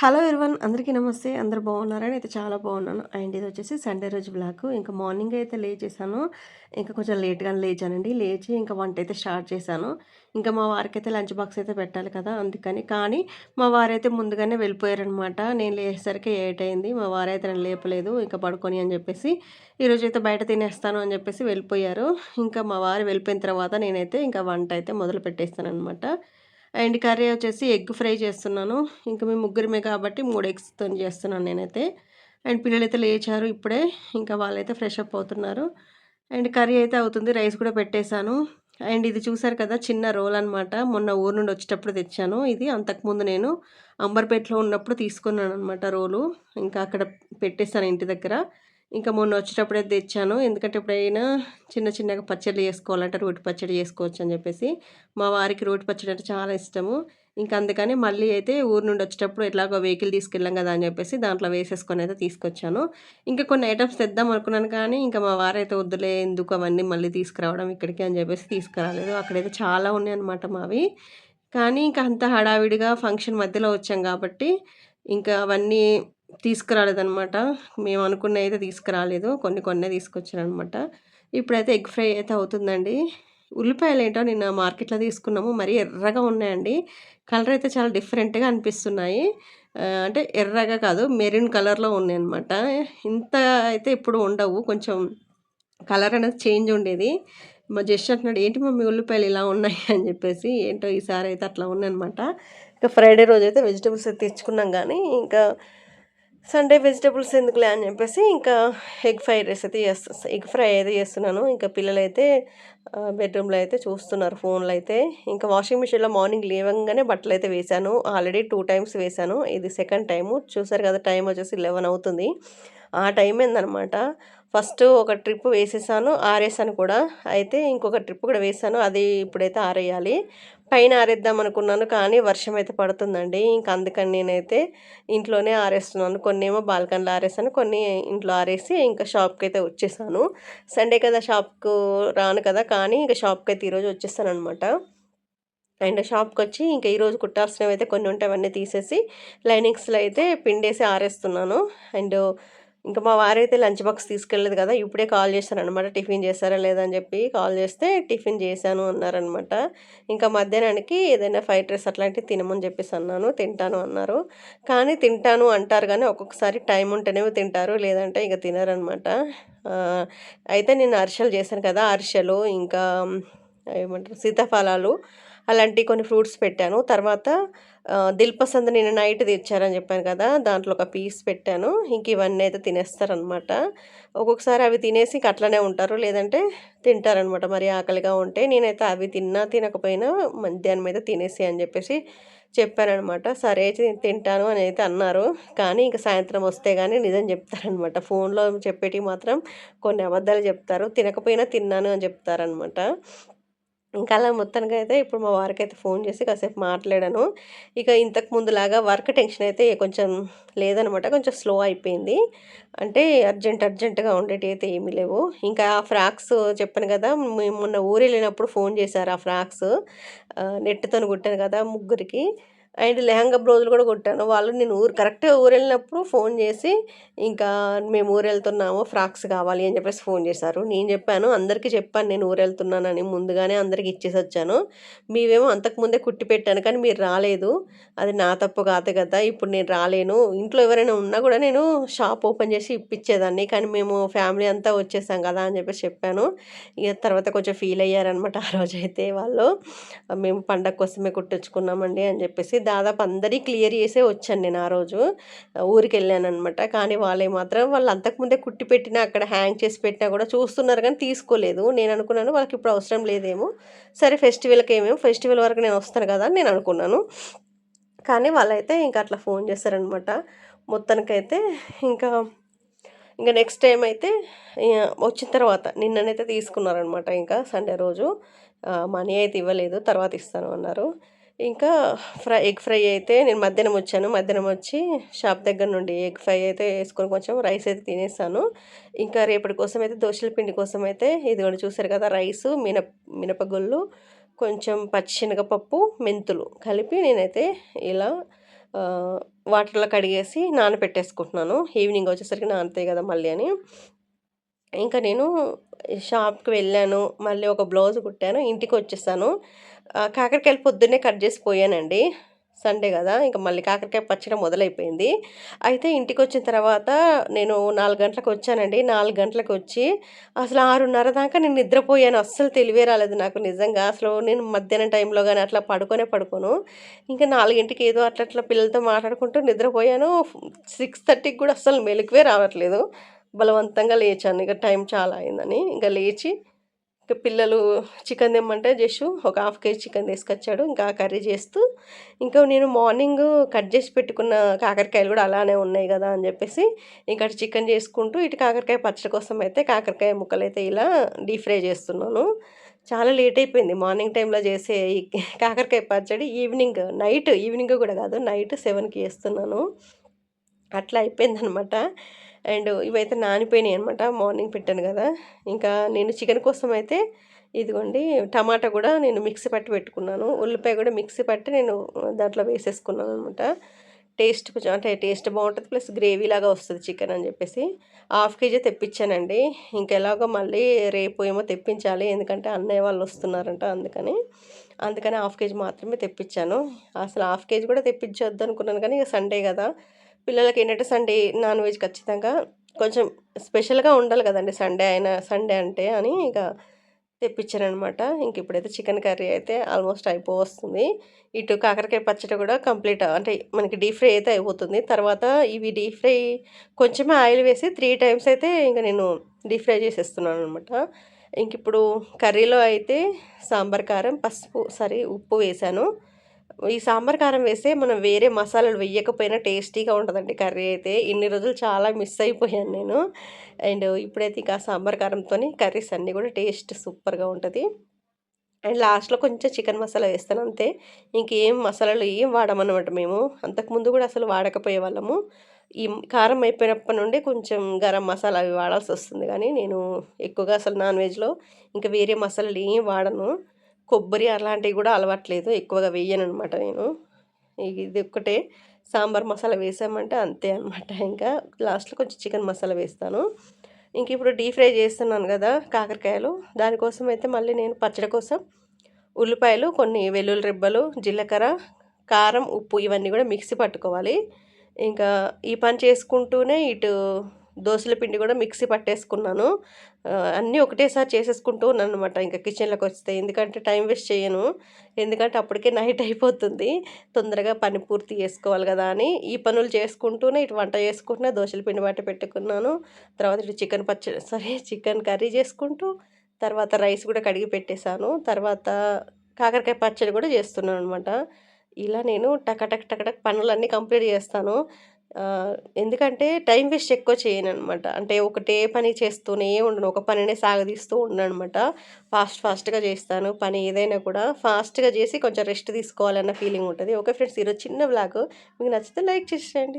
Hello ఇర్వన్ అందరికీ నమస్తే. అందరు బాగున్నారని అయితే చాలా బాగున్నాను. అండ్ ఇది వచ్చేసి సండే రోజు బ్లాక్ ఇంకా మార్నింగ్ అయితే లేచేసాను ఇంకా కొంచెం లేట్గానే లేచానండి. లేచి ఇంకా వంట అయితే స్టార్ట్ చేశాను. ఇంకా మా వారికి అయితే లంచ్ బాక్స్ అయితే పెట్టాలి కదా అందుకని. కానీ మా వారైతే ముందుగానే వెళ్ళిపోయారనమాట. నేను లేచేసరికి ఎయిట్ అయింది. మా వారైతే నన్ను లేపలేదు. ఇంకా పడుకొని అని చెప్పేసి ఈరోజు అయితే బయట తినేస్తాను అని చెప్పేసి వెళ్ళిపోయారు. ఇంకా మా వారు వెళ్ళిపోయిన తర్వాత నేనైతే ఇంకా వంట అయితే మొదలు పెట్టేస్తాను అనమాట అండ్ కర్రీ వచ్చేసి ఎగ్ ఫ్రై చేస్తున్నాను. ఇంకా మేము ముగ్గురమే కాబట్టి మూడు ఎగ్స్తో చేస్తున్నాను నేనైతే. అండ్ పిల్లలైతే లేచారు ఇప్పుడే. ఇంకా వాళ్ళైతే ఫ్రెష్ అప్ అవుతున్నారు. అండ్ కర్రీ అయితే అవుతుంది. రైస్ కూడా పెట్టేశాను. అండ్ ఇది చూసారు కదా చిన్న రోల్ అనమాట మొన్న ఊరు నుండి వచ్చేటప్పుడు తెచ్చాను. ఇది అంతకుముందు నేను అంబర్పేటలో ఉన్నప్పుడు తీసుకున్నాను అనమాట రోలు. ఇంకా అక్కడ పెట్టేశాను ఇంటి దగ్గర. ఇంకా మొన్న వచ్చేటప్పుడే తెచ్చాను. ఎందుకంటే ఎప్పుడైనా చిన్న చిన్నగా పచ్చడి చేసుకోవాలంటే రోటి పచ్చడి చేసుకోవచ్చు అని చెప్పేసి. మా వారికి రోటి పచ్చడి అంటే చాలా ఇష్టము. ఇంకా అందుకని మళ్ళీ అయితే ఊరు నుండి వచ్చేటప్పుడు ఎట్లాగో వెహికల్ తీసుకెళ్ళాం కదా అని చెప్పేసి దాంట్లో వేసేసుకొని అయితే తీసుకొచ్చాను. ఇంకా కొన్ని ఐటమ్స్ తెద్దాం అనుకున్నాను కానీ ఇంకా మా వారైతే వద్దులే ఎందుకు అవన్నీ మళ్ళీ తీసుకురావడం ఇక్కడికి అని చెప్పేసి తీసుకురాలేదు. అక్కడైతే చాలా ఉన్నాయి అనమాట మావి. కానీ ఇంకా అంత హడావిడిగా ఫంక్షన్ మధ్యలో వచ్చాం కాబట్టి ఇంకా అవన్నీ తీసుకురాలేదనమాట మేము అనుకున్న అయితే తీసుకురాలేదు. కొన్ని కొన్ని తీసుకొచ్చారనమాట ఇప్పుడైతే ఎగ్ ఫ్రై అయితే అవుతుందండి. ఉల్లిపాయలు ఏంటో నిన్న మార్కెట్లో తీసుకున్నాము. మరీ ఎర్రగా ఉన్నాయండి. కలర్ అయితే చాలా డిఫరెంట్గా అనిపిస్తున్నాయి. అంటే ఎర్రగా కాదు మెరూన్ కలర్లో ఉన్నాయి అనమాట ఇంత అయితే ఇప్పుడు ఉండవు. కొంచెం కలర్ అనేది చేంజ్ ఉండేది. మా జస్ట్ అంటున్నాడు ఏంటి మమ్మీ ఉల్లిపాయలు ఇలా ఉన్నాయి? అని చెప్పేసి ఏంటో ఈసారి అయితే అట్లా ఉన్నాయన్నమాట. ఇంకా ఫ్రైడే రోజు అయితే వెజిటబుల్స్ తెచ్చుకున్నాం కానీ ఇంకా సండే వెజిటబుల్స్ ఎందుకులే అని చెప్పేసి ఇంకా ఎగ్ ఫ్రైడ్ రైస్ అయితే చేస్తాను ఎగ్ ఫ్రై అయితే చేస్తున్నాను. ఇంకా పిల్లలు అయితే బెడ్రూమ్లో అయితే చూస్తున్నారు ఫోన్లో అయితే. ఇంకా వాషింగ్ మిషన్లో మార్నింగ్ లేవంగానే బట్టలు అయితే వేశాను. ఆల్రెడీ టూ టైమ్స్ వేశాను. ఇది సెకండ్ టైము. చూసారు కదా టైం వచ్చేసి లెవెన్ అవుతుంది. ఆ టైం ఏందనమాట? ఫస్ట్ ఒక ట్రిప్ వేసేసాను ఆరేసాను కూడా. అయితే ఇంకొక ట్రిప్ కూడా వేసాను అది ఇప్పుడైతే ఆరేయాలి. పైన ఆరేద్దాం అనుకున్నాను కానీ వర్షం అయితే పడుతుందండి. ఇంకా అందుకని నేనైతే ఇంట్లోనే ఆరేస్తున్నాను. కొన్ని ఏమో బాల్కనీలో ఆరేసాను కొన్ని ఇంట్లో ఆరేసి ఇంకా షాప్కి అయితే వచ్చేసాను. సండే కదా షాప్కు రాను కదా కానీ ఇంకా షాప్కి అయితే ఈరోజు వచ్చేసాను అనమాట అండ్ షాప్కి వచ్చి ఇంకా ఈరోజు కుట్టాల్సినవి అయితే కొన్ని ఉంటాయి అవన్నీ తీసేసి లైనింగ్స్లో అయితే పిండేసి ఆరేస్తున్నాను. అండ్ ఇంకా మా వారైతే లంచ్ బాక్స్ తీసుకెళ్ళలేదు కదా ఇప్పుడే కాల్ చేశాను అనమాట టిఫిన్ చేస్తారా లేదని చెప్పి కాల్ చేస్తే టిఫిన్ చేశాను అన్నారనమాట ఇంకా మధ్యాహ్నానికి ఏదైనా ఫ్రైడ్ రైస్ అట్లాంటివి తినమని చెప్పేసి అన్నాను తింటాను అన్నారు. కానీ తింటాను అంటారు కానీ ఒక్కొక్కసారి టైం ఉంటేనే తింటారు లేదంటే ఇక తినరనమాట అయితే నేను అరిసెలు చేశాను కదా అరిసెలు ఇంకా ఏమంటారు సీతాఫలాలు. అలాంటి కొన్ని ఫ్రూట్స్ పెట్టాను. తర్వాత దిల్పసంద్ నేను నైట్ తెచ్చారని చెప్పాను కదా దాంట్లో ఒక పీస్ పెట్టాను. ఇంక ఇవన్నీ అయితే తినేస్తారనమాట. ఒక్కొక్కసారి అవి తినేసి అట్లనే ఉంటారు. లేదంటే తింటారనమాట. మరి ఆకలిగా ఉంటే నేనైతే అవి తిన్నా తినకపోయినా మధ్యాహ్నం అయితే తినేసి అని చెప్పేసి చెప్పానమాట సరే తింటాను అని అయితే అన్నారు. కానీ ఇంకా సాయంత్రం వస్తే కానీ నిజం చెప్తారనమాట. ఫోన్లో చెప్పేటివి మాత్రం కొన్ని అబద్ధాలు చెప్తారు. తినకపోయినా తిన్నాను అని చెప్తారనమాట. ఇంకా అలా మొత్తానికి అయితే ఇప్పుడు మా వారికి అయితే ఫోన్ చేసి కాసేపు మాట్లాడాను. ఇక ఇంతకు ముందులాగా వర్క్ టెన్షన్ అయితే కొంచెం లేదనమాట. కొంచెం స్లో అయిపోయింది. అంటే అర్జెంట్ అర్జెంటుగా ఉండేటి అయితే ఏమీ లేవు. ఇంకా ఆ ఫ్రాక్స్ చెప్పాను కదా మేము మొన్న ఊరు వెళ్ళినప్పుడు ఫోన్ చేశారు ఆ ఫ్రాక్స్. నెట్తో కుట్టాను కదా ముగ్గురికి. అండ్ లెహంగా బ్లౌజులు కూడా కుట్టాను. వాళ్ళు నేను ఊరు కరెక్ట్గా ఊరు వెళ్ళినప్పుడు ఫోన్ చేసి ఇంకా మేము ఊరు వెళ్తున్నాము ఫ్రాక్స్ కావాలి అని చెప్పేసి ఫోన్ చేశారు. నేను చెప్పాను అందరికీ చెప్పాను నేను ఊరు వెళ్తున్నానని ముందుగానే అందరికి ఇచ్చేసి వచ్చాను. మీవేమో అంతకుముందే కుట్టి పెట్టాను కానీ మీరు రాలేదు. అది నా తప్పు కాదు కదా ఇప్పుడు నేను రాలేను. ఇంట్లో ఎవరైనా ఉన్నా కూడా నేను షాప్ ఓపెన్ చేసి ఇప్పించేదాన్ని. కానీ మేము ఫ్యామిలీ అంతా వచ్చేసాం కదా అని చెప్పేసి చెప్పాను. ఇక తర్వాత కొంచెం ఫీల్ అయ్యారనమాట ఆ రోజైతే వాళ్ళు. మేము పండగ కోసమే కుట్టించుకున్నామండి అని చెప్పేసి దాదాపు అందరికీ క్లియర్ చేసే వచ్చాను నేను ఆ రోజు. ఊరికి వెళ్ళాను అనమాట కానీ వాళ్ళే మాత్రం వాళ్ళు అంతకుముందే కుట్టి పెట్టినా అక్కడ హ్యాంగ్ చేసి పెట్టినా కూడా చూస్తున్నారు కానీ తీసుకోలేదు. నేను అనుకున్నాను వాళ్ళకి ఇప్పుడు అవసరం లేదేమో. సరే ఫెస్టివల్కి ఏమేమో ఫెస్టివల్ వరకు నేను వస్తాను కదా అని నేను అనుకున్నాను. కానీ వాళ్ళైతే ఇంకా అట్లా ఫోన్ చేస్తారనమాట మొత్తానికైతే ఇంకా ఇంకా నెక్స్ట్ టైం అయితే వచ్చిన తర్వాత నిన్ననైతే తీసుకున్నారనమాట ఇంకా సండే రోజు మనీ అయితే ఇవ్వలేదు తర్వాత ఇస్తాను అన్నారు. ఇంకా ఫ్రై ఎగ్ ఫ్రై అయితే నేను మధ్యాహ్నం వచ్చాను మధ్యాహ్నం వచ్చి షాప్ దగ్గర నుండి ఎగ్ ఫ్రై అయితే వేసుకొని కొంచెం రైస్ అయితే తినేసాను ఇంకా రేపటి కోసం అయితే దోశల పిండి కోసం అయితే ఇది కూడా చూసారు కదా రైసు మినప మినపగుళ్ళు కొంచెం పచ్చిశనగపప్పు మెంతులు కలిపి నేనైతే ఇలా వాటర్‌లో కడిగేసి నానబెట్టేసుకుంటున్నాను. ఈవినింగ్ వచ్చేసరికి నానతాయి కదా మళ్ళీ అని. ఇంకా నేను షాప్‌కి వెళ్ళాను. మళ్ళీ ఒక బ్లౌజ్ కుట్టాను. ఇంటికి వచ్చేసాను కాకరకాయలు పొద్దున్నే కట్ చేసి పోయానండి. సండే కదా ఇంక మళ్ళీ కాకరకాయ పచ్చడి మొదలైపోయింది. అయితే ఇంటికి వచ్చిన తర్వాత నేను నాలుగు గంటలకు వచ్చానండి నాలుగు గంటలకు వచ్చి అసలు 6:30 దాకా నేను నిద్రపోయాను. అస్సలు తెలివే రాలేదు నాకు నిజంగా. అసలు నేను మధ్యాహ్నం టైంలో కానీ అట్లా పడుకోనే పడుకోను. ఇంకా నాలుగింటికి ఏదో అట్లా అట్లా పిల్లలతో మాట్లాడుకుంటూ నిద్రపోయాను. 6:30కి కూడా అస్సలు మెలుకువే రావట్లేదు. బలవంతంగా లేచాను. ఇక టైం చాలా అయిందని. ఇంకా లేచి పిల్లలు చికెన్ తెమ్మంటే జస్ట్ ఒక హాఫ్ కేజీ చికెన్ తీసుకొచ్చాడు. ఇంకా కర్రీ చేస్తూ ఇంకా నేను మార్నింగ్ కట్ చేసి పెట్టుకున్న కాకరకాయలు కూడా అలానే ఉన్నాయి కదా అని చెప్పేసి ఇంకా అటు చికెన్ చేసుకుంటూ ఇటు కాకరకాయ పచ్చడి కోసం అయితే కాకరకాయ ముక్కలు అయితే ఇలా డీప్ ఫ్రై చేస్తున్నాను. చాలా లేట్ అయిపోయింది. మార్నింగ్ టైంలో చేసే ఈ కాకరకాయ పచ్చడి ఈవినింగ్ నైట్ ఈవినింగ్ కూడా కాదు నైట్ సెవెన్కి చేస్తున్నాను. అట్లా అయిపోయిందనమాట. అండ్ ఇవైతే నానిపోయినాయి అనమాట. మార్నింగ్ పెట్టాను కదా! ఇంకా నేను చికెన్ కోసం అయితే ఇదిగోండి టమాటా కూడా నేను మిక్సీ పట్టి పెట్టుకున్నాను. ఉల్లిపాయ కూడా మిక్సీ పట్టి నేను దాంట్లో వేసేసుకున్నాను అనమాట. టేస్ట్ కొంచెం అంటే టేస్ట్ బాగుంటుంది ప్లస్ గ్రేవీ లాగా వస్తుంది చికెన్ అని చెప్పేసి హాఫ్ కేజీ తెప్పించానండి. ఇంకెలాగో మళ్ళీ రేపు ఏమో తెప్పించాలి. ఎందుకంటే అన్నయ్య వాళ్ళు వస్తున్నారంట అందుకని. అందుకని హాఫ్ కేజీ మాత్రమే తెప్పించాను. అసలు హాఫ్ కేజీ కూడా తెప్పించొద్దు అనుకున్నాను కానీ ఇక సండే కదా! పిల్లలకి ఏంటంటే సండే నాన్ వెజ్ ఖచ్చితంగా కొంచెం స్పెషల్‌గా ఉండాలి కదండి సండే అయినా సండే అంటే అని ఇక తెప్పించారనమాట ఇంక ఇప్పుడైతే చికెన్ కర్రీ అయితే ఆల్మోస్ట్ అయిపోవస్తుంది. ఇటు కాకరకాయ పచ్చడి కూడా కంప్లీట్ అంటే మనకి డీప్ ఫ్రై అయితే అయిపోతుంది. తర్వాత ఇవి డీప్ ఫ్రై కొంచెమే ఆయిల్ వేసి త్రీ టైమ్స్ అయితే ఇంకా నేను డీప్ ఫ్రై చేసేస్తున్నాననమాట. ఇంక ఇప్పుడు కర్రీలో అయితే సాంబార్ కారం, పసుపు సారీ ఉప్పు వేశాను. ఈ సాంబార్ కారం వేస్తే మనం వేరే మసాలాలు వేయకపోయినా టేస్టీగా ఉంటుందండి కర్రీ అయితే. ఇన్ని రోజులు చాలా మిస్ అయిపోయాను నేను. అండ్ ఇప్పుడైతే ఇంకా సాంబార్ కారంతో కర్రీస్ అన్నీ కూడా టేస్ట్ సూపర్‌గా ఉంటుంది అండ్ లాస్ట్‌లో కొంచెం చికెన్ మసాలా వేస్తాను అంతే. ఇంకేం మసాలాలు ఏం వాడమనమాట మేము. అంతకుముందు కూడా అసలు వాడకపోయేవాళ్ళము. ఈ కారం అయిపోయినప్పటి నుండి కొంచెం గరం మసాలా అవి వాడాల్సి వస్తుంది కానీ నేను ఎక్కువగా అసలు నాన్ వెజ్‌లో ఇంకా వేరే మసాలాలు ఏం వాడను. కొబ్బరి అలాంటివి కూడా అలవాట్లేదు. ఎక్కువగా వేయననమాట నేను. ఇది ఒక్కటే సాంబార్ మసాలా వేసామంటే అంతే అనమాట. ఇంకా లాస్ట్‌లో కొంచెం చికెన్ మసాలా వేస్తాను. ఇంక ఇప్పుడు డీప్ ఫ్రై చేస్తున్నాను కదా! కాకరకాయలు. దానికోసం అయితే మళ్ళీ నేను పచ్చడి కోసం ఉల్లిపాయలు, కొన్ని వెల్లుల్లి రెబ్బలు, జీలకర్ర, కారం, ఉప్పు ఇవన్నీ కూడా మిక్సీ పట్టుకోవాలి. ఇంకా ఈ పని చేసుకుంటూనే ఇటు దోసల పిండి కూడా మిక్సీ పట్టేసుకున్నాను. అన్నీ ఒకటేసారి చేసేసుకుంటూ ఉన్నాననమాట కిచెన్లోకి వస్తే ఎందుకంటే టైం వేస్ట్ చేయను. ఎందుకంటే అప్పటికే నైట్ అయిపోతుంది. తొందరగా పని పూర్తి చేసుకోవాలి కదా అని ఈ పనులు చేసుకుంటూనే ఇటు వంట చేసుకుంటున్నా, దోశల పిండి బట్ట పెట్టుకున్నాను. తర్వాత ఇటు చికెన్ పచ్చడి సారీ చికెన్ కర్రీ చేసుకుంటూ, తర్వాత రైస్ కూడా కడిగి పెట్టేసాను. తర్వాత కాకరకాయ పచ్చడి కూడా చేస్తున్నాను అనమాట ఇలా నేను టకటక్ టకటక్ పనులన్నీ కంప్లీట్ చేస్తాను. ఎందుకంటే టైం వేస్ట్ ఎక్కువ చేయను అనమాట అంటే ఒకటే పని చేస్తూనే ఉండను. ఒక పనినే సాగదీస్తూ ఉండను అనమాట ఫాస్ట్ ఫాస్ట్‌గా చేస్తాను. పని ఏదైనా కూడా ఫాస్ట్‌గా చేసి కొంచెం రెస్ట్ తీసుకోవాలన్న ఫీలింగ్ ఉంటుంది ఓకే ఫ్రెండ్స్ ఈరోజు చిన్న బ్లాగ్ మీకు నచ్చితే లైక్ చేసేయండి.